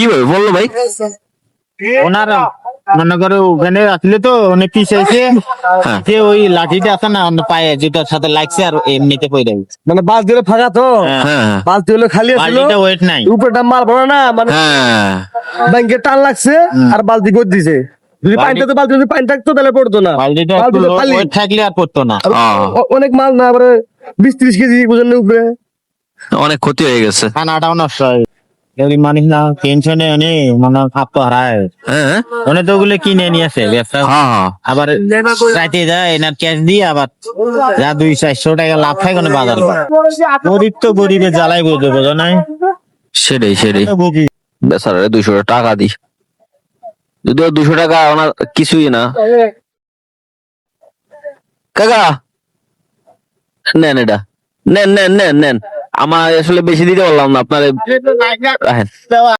কীভাবে বলল ভাই। ওনার মনে করো ওখানে আসলে তো উনি পিছাইছে হ্যাঁ। যে ওই লাঠিটা আছে না পায়ে যেটার সাথে লাগছে আর এমনিতে পড়ে গেছে মানে বাস দিলে ফাঁকা তো। হ্যাঁ। হ্যাঁ বালতি হলো খালি বালতিটা ওয়েট নাই। উপরটা মাল ভরা না মানে হ্যাঁ। ব্যাংকে টান লাগছে আর বালতি করে দিছে। যদি পানিটা তো বালতি যদি পানি থাকতো তাহলে পড়তো না। থাকলে আর পড়তো না। অনেক মাল না আবার বিশ ত্রিশ কেজি বুঝলেন উপরে। অনেক ক্ষতি হয়ে গেছে। খানাটাও নষ্ট হয় মানিস না টেনশনে উনি মানে খাপ হারায় হ্যাঁ উনি তো ওগুলো কিনে নিয়েছে ব্যবসা। আবার চাইতে যায় এনার ক্যাশ দিয়ে আবার যা দুই চারশো টাকা লাভ থাকে কোনো বাজার গরিব তো গরিবের জ্বালাই বুঝতে বোঝো নাই সেটাই সেটাই বেচারা দুশো টাকা দি। যদিও দুশো টাকা ওনার কিছুই না। কাকা। নেন এটা নেন নেন নেন নেন। আমার আসলে বেশি দিতে পারলাম না আপনার